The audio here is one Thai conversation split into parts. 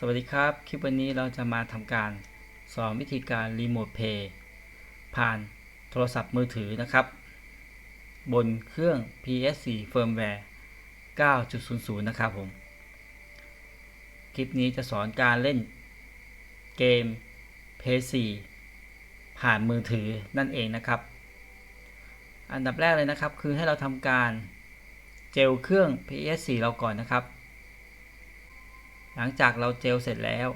สวัสดีครับ คลิปวันนี้เราจะมาทำการสอนวิธีการรีโมทเพย์ผ่านโทรศัพท์มือถือนะครับ บนเครื่อง PS4 Firmware 9.00 นะครับผม คลิปนี้จะสอนการเล่นเกม PS4 ผ่านมือถือนั่นเองนะครับ อันดับแรกเลยนะครับคือให้เราทำการเจลเครื่อง PS4 เราก่อนนะครับ หลังจากเราเจลเสร็จแล้ว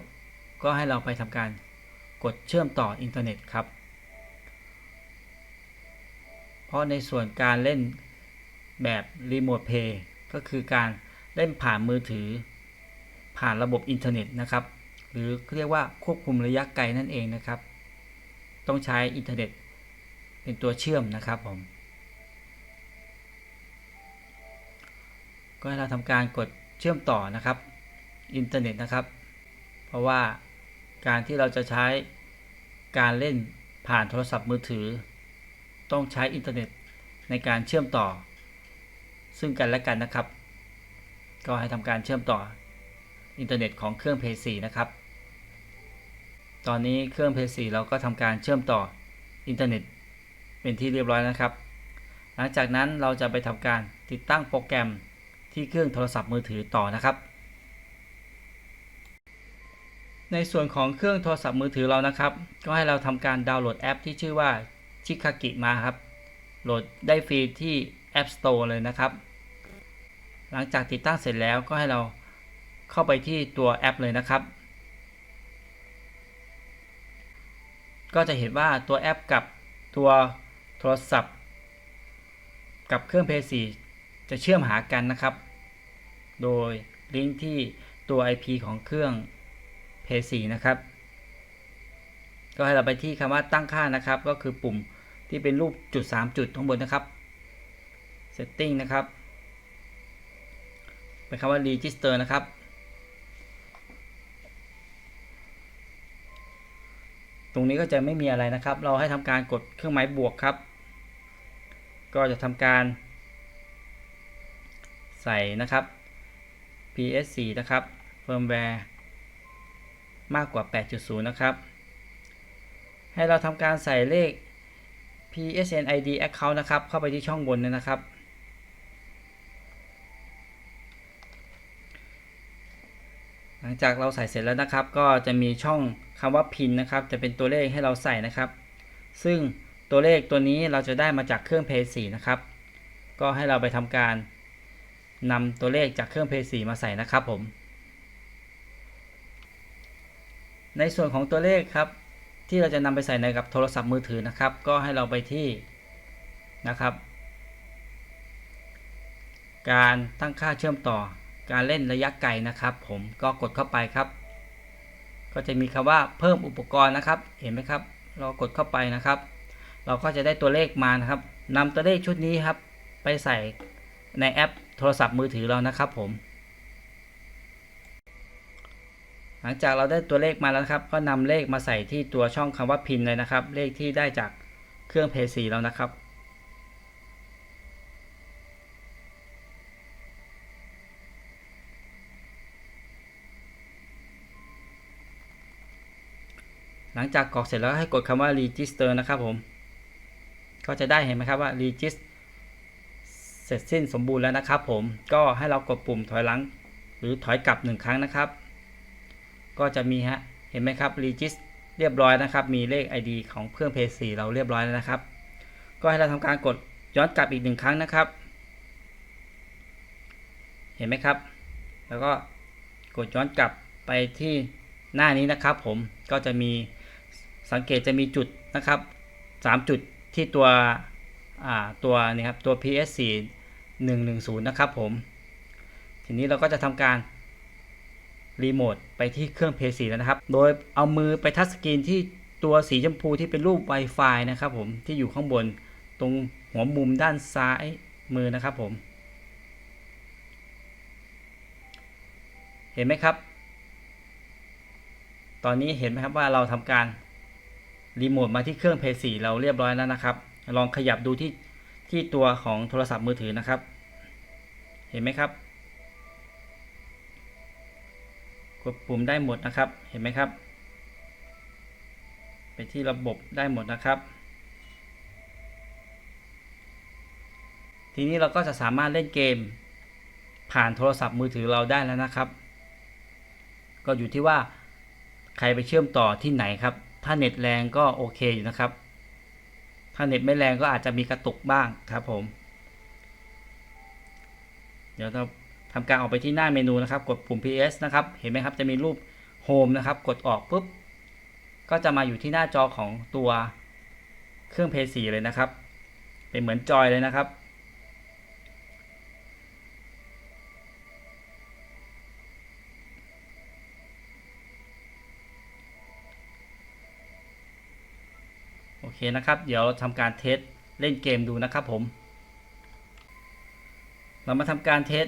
ก็ให้เราไปทำการกดเชื่อมต่ออินเทอร์เน็ตครับ เพราะในส่วนการเล่นแบบรีโมทเพย์ก็คือการเล่นผ่านมือถือ ผ่านระบบอินเทอร์เน็ตนะครับ หรือเรียกว่าควบคุมระยะไกลนั่นเองนะครับ ต้องใช้อินเทอร์เน็ตเป็นตัวเชื่อมนะครับผม ก็ให้เราทำการกดเชื่อมต่อนะครับ อินเทอร์เน็ตนะครับ เพราะว่าการที่เราจะใช้การเล่นผ่านโทรศัพท์มือถือ ต้องใช้อินเทอร์เน็ตในการเชื่อมต่อ ซึ่งกันและกันนะครับ ก็ให้ทำการเชื่อมต่ออินเทอร์เน็ตของเครื่อง p 4นะครับ ตอนนี้เครื่อง p 4เราก็ทำการเชื่อมต่ออินเทอร์เน็ตเป็นที่เรียบร้อยนะครับ หลังจากนั้นเราจะไปทำการติดตั้งโปรแกรมที่เครื่องโทรศัพท์มือถือต่อนะครับ ในส่วนของเครื่องโทรศัพท์มือถือเรานะครับ ก็ให้เราทำการดาวน์โหลดแอปที่ชื่อว่าชิคากิมาครับ โหลดได้ฟรีที่ App Store เลยนะครับ หลังจากติดตั้งเสร็จแล้วก็ให้เราเข้าไปที่ตัวแอปเลยนะครับ ก็จะเห็นว่าตัวแอปกับตัวโทรศัพท์ กับเครื่อง p 4จะเชื่อมหากันนะครับ โดยลิงก์ที่ตัว IP ของเครื่อง p 4 นะครับ ก็ให้เราไปที่คำว่าตั้งค่านะครับ ก็คือปุ่มที่เป็นรูปจุด 3 จุดข้างบนนะครับ setting นะครับเป็นคำว่า register นะครับ ตรงนี้ก็จะไม่มีอะไรนะครับ เราให้ทำการกดเครื่องหมายบวกครับ ก็จะทำการ ใส่นะครับ PS4 นะครับ firmware มากกว่า 8.0 นะครับ ให้เราทำการใส่เลข PSN ID account นะครับ เข้าไปที่ช่องบนนนะครับ หลังจากเราใส่เสร็จแล้วนะครับ ก็จะมีช่องคำว่า pin นะครับ จะเป็นตัวเลขให้เราใส่นะครับ ซึ่งตัวเลขตัวนี้เราจะได้มาจากเครื่อง p 4นะครับ ก็ให้เราไปทำการนำตัวเลขจากเครื่อง p 4มาใส่นะครับผม ในส่วนของตัวเลขครับ ที่เราจะนำไปใส่ในกับโทรศัพท์มือถือนะครับ ก็ให้เราไปที่นะครับ การตั้งค่าเชื่อมต่อ การเล่นระยะไกลนะครับ ผมก็กดเข้าไปครับ ก็จะมีคำว่าเพิ่มอุปกรณ์นะครับ เห็นไหมครับ เรากดเข้าไปนะครับ เราก็จะได้ตัวเลขมานะครับนำตัวเลขชุดนี้ครับ ไปใส่ในแอปโทรศัพท์มือถือเรานะครับผม หลังจากเราได้ตัวเลขมาแล้วครับ ก็นำเลขมาใส่ที่ตัวช่องคำว่าพินเลยนะครับ เลขที่ได้จากเครื่องเพย์ซีแล้วนะครับ หลังจากกรอกเสร็จแล้วให้กดคำว่า register นะครับผม ก็จะได้เห็นไหมครับว่า register เสร็จสิ้นสมบูรณ์แล้วนะครับผม ก็ให้เรากดปุ่มถอยหลัง หรือถอยกลับหนึ่งครั้งนะครับ ก็จะมีฮะ เห็นไหมครับ regist เรียบร้อยนะครับ มีเลข ID ของเครื่อง p 4เราเรียบร้อยแล้วนะครับ ก็ให้เราทำการกดย้อนกลับอีกหนึ่งครั้งนะครับ เห็นไหมครับ แล้วก็กดย้อนกลับไปที่หน้านี้นะครับ ผม ก็จะมีสังเกตจะมีจุดนะครับ 3 จุดที่ตัวตัวนี้ครับตัว PS4 110 นะครับผม ทีนี้เราก็จะทำการ รีโมทไปที่เครื่อง PS4 แล้วนะครับ โดยเอามือไปทัชสกรีนที่ตัวสีชมพูที่เป็นรูป Wi-Fi นะครับผมที่อยู่ข้างบนตรงหัวมุมด้านซ้ายมือนะครับผม เห็นไหมครับ ตอนนี้เห็นไหมครับว่าเราทำการรีโมทมาที่เครื่อง PS4 เราเรียบร้อยแล้วนะครับ ลองขยับดูที่ที่ตัวของโทรศัพท์มือถือนะครับ เห็นไหมครับ กดปุ่มได้หมดนะครับ เห็นไหมครับ ไปที่ระบบได้หมดนะครับ ทีนี้เราก็จะสามารถเล่นเกม ผ่านโทรศัพท์มือถือเราได้แล้วนะครับ ก็อยู่ที่ว่าใครไปเชื่อมต่อที่ไหนครับ ถ้าเน็ตแรงก็โอเคอยู่นะครับ ถ้าเน็ตไม่แรงก็อาจจะมีกระตุกบ้างครับผม เดี๋ยวเรา ทำการออกไปที่หน้าเมนูนะครับ กดปุ่ม PS นะครับ เห็นไหมครับ จะมีรูป Home นะครับ กดออกปุ๊บ ก็จะมาอยู่ที่หน้าจอของตัวเครื่อง PS4 เลยนะครับ เป็นเหมือนจอยเลยนะครับ โอเคนะครับ เดี๋ยวเราทำการเทสเล่นเกมดูนะครับผม เรามาทำการเทส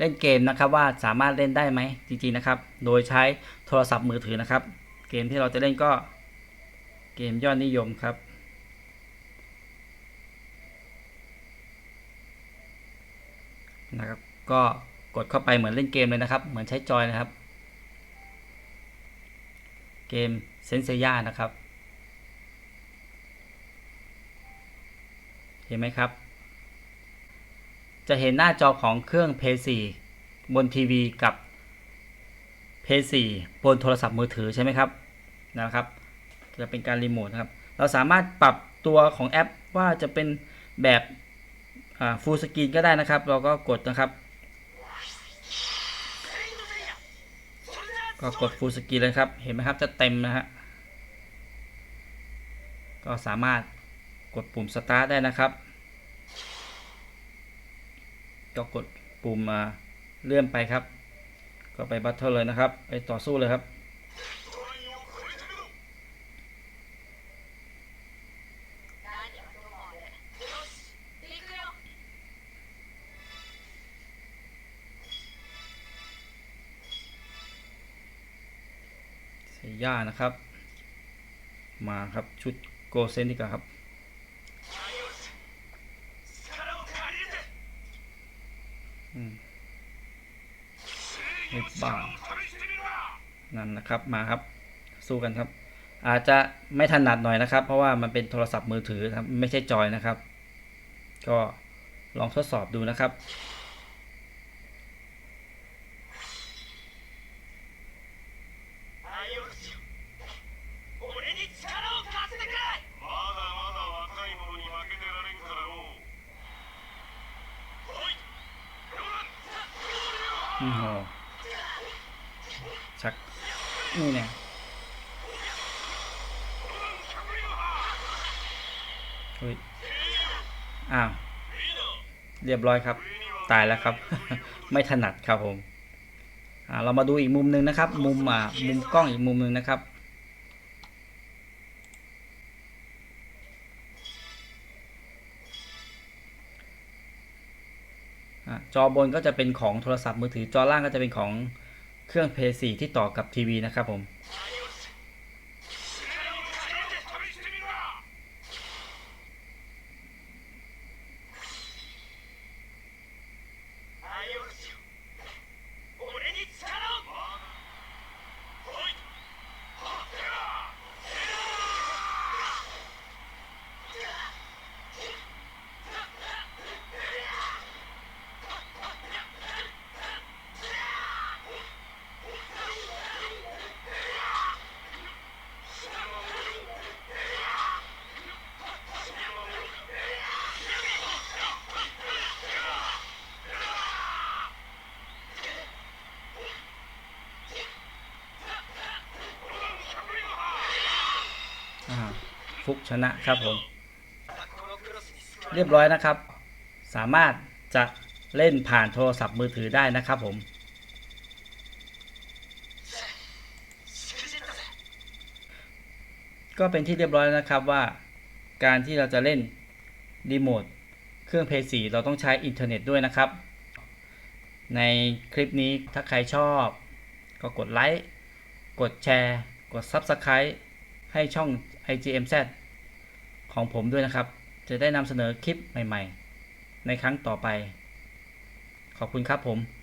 เล่นเกมนะครับว่าสามารถเล่นได้ไหมจริงๆนะครับ โดยใช้โทรศัพท์มือถือนะครับ เกมที่เราจะเล่นก็เกมยอดนิยมครับ นะครับ ก็กดเข้าไปเหมือนเล่นเกมเลยนะครับ เหมือนใช้จอยนะครับ เกมเซนเซียนะครับ เห็นไหมครับ จะเห็นหน้าจอของเครื่อง p 4บนทีวีกับ p 4บนโทรศัพท์มือถือใช่ไหมครับนะครับ จะเป็นการรีโมทนะครับ เราสามารถปรับตัวของแอปว่าจะเป็นแบบฟูลสกรีนก็ได้นะครับ เราก็กดนะครับ ก็กดฟูลสกรีนเลยครับ เห็นไหมครับจะเต็มนะฮะก็สามารถกดปุ่ม start ได้นะครับ ก็กดปุ่มเลื่อนไปครับ ก็ไปบัตเทิลเลยนะครับ ไปต่อสู้เลยครับเซย่านะครับ มาครับชุดโกเซนดีกว่าครับ บ้านั่นนะครับมาครับ สู้กันครับ อาจจะไม่ถนัดหน่อยนะครับ เพราะว่ามันเป็นโทรศัพท์มือถือครับ ไม่ใช่จอยนะครับ ก็ลองทดสอบดูนะครับ俺に นี่เนี่ยเฮ้ย อ้าว เรียบร้อยครับ ตายแล้วครับ ไม่ถนัดครับผมอ่าเรามาดูอีกมุมหนึ่งนะครับ มุมอ่ามุมกล้องอีกมุมหนึ่งนะครับอะจอบนก็จะเป็นของโทรศัพท์มือถือจอล่างก็จะเป็นของ เครื่อง p 4ที่ต่อกับทีวีนะครับผมุกชนะครับผม เรียบร้อยนะครับ สามารถจะเล่นผ่านโทรศัพท์มือถือได้นะครับผม ก็เป็นที่เรียบร้อยนะครับว่า การที่เราจะเล่นรีโมทเครื่องเพย์สีเราต้องใช้อินเทอร์เน็ตด้วยนะครับ ในคลิปนี้ถ้าใครชอบ ก็กดไลค์ กดแชร์ กด Subscribe ให้ช่อง IGMZ ของผมด้วยนะครับ จะได้นำเสนอคลิปใหม่ ๆ ในครั้งต่อไป ขอบคุณครับผม